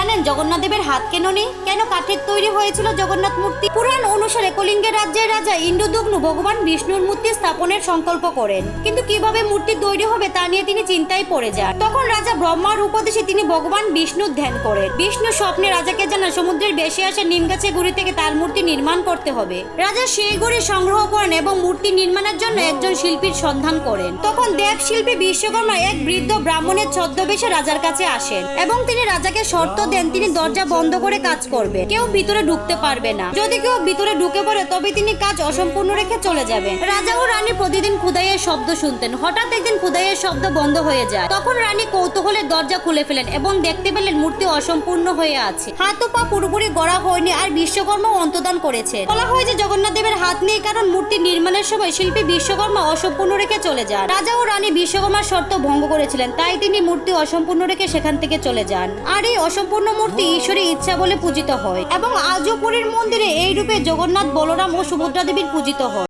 জানেন জগন্নাথ দেবের হাত কেন নেই কেন কাঠের তৈরি হয়েছিল জগন্নাথ মূর্তি? পুরাণ অনুসারে কলিঙ্গের রাজ্যের রাজা ইন্দ্রদগ্নু ভগবান বিষ্ণুর মূর্তি স্থাপনের সংকল্প করেন। কিন্তু কীভাবে মূর্তি তৈরি হবে তা নিয়ে তিনি চিন্তায় পড়ে যান। তখন রাজা ব্রহ্মার উপদেশে তিনি ভগবান বিষ্ণুর ধ্যান করেন। বিষ্ণু স্বপ্নে রাজাকে জানান সমুদ্রের বেশি আসা নিম গাছের গুড়ি থেকে তার মূর্তি নির্মাণ করতে হবে। রাজা সেই গুড়ি সংগ্রহ করেন এবং মূর্তি নির্মাণের জন্য একজন শিল্পীর সন্ধান করেন। তখন দেব শিল্পী বিশ্বকর্মা এক বৃদ্ধ ব্রাহ্মণের ছদ্মবেশে রাজার কাছে আসেন এবং তিনি রাজাকে শর্ত দেন তিনি দরজা বন্ধ করে কাজ করবে। কেউ ভিতরে ঢুকতে পারবে না। যদি কেউ ভিতরে ঢুকে পড়ে তবে তিনি কাজ অসম্পূর্ণ রেখে চলে যাবেন রাজা ও রানী প্রতিদিন খুদাইয়ের শব্দ শুনতেন। হঠাৎ একদিন খুদাইয়ের শব্দ বন্ধ হয়ে যায়। তখন রানী কৌতূহলের দরজা খুলে ফেলেন এবং দেখতে পেলেন মূর্তি অসম্পূর্ণ হয়ে আছে। হাত ও পা পুরোপুরি গড়া হয়নি আর বিশ্বকর্মা অন্তদান করেছে। বলা হয় যে জগন্নাথ দেবের হাত নেই কারণ মূর্তি নির্মাণের সময় শিল্পী বিশ্বকর্মা অসম্পূর্ণ রেখে চলে যান। রাজা ও রানী বিশ্বকর্মার শর্ত ভঙ্গ করেছিলেন, তাই তিনি মূর্তি অসম্পূর্ণ রেখে সেখান থেকে চলে যান। আর এই অসম্পূর্ণ মূর্তি ঈশ্বরের ইচ্ছা বলে পূজিত হয় এবং আজও পুরীর মন্দিরে এই রূপে জগন্নাথ বলরাম ও সুভদ্রা দেবীর পূজিত হয়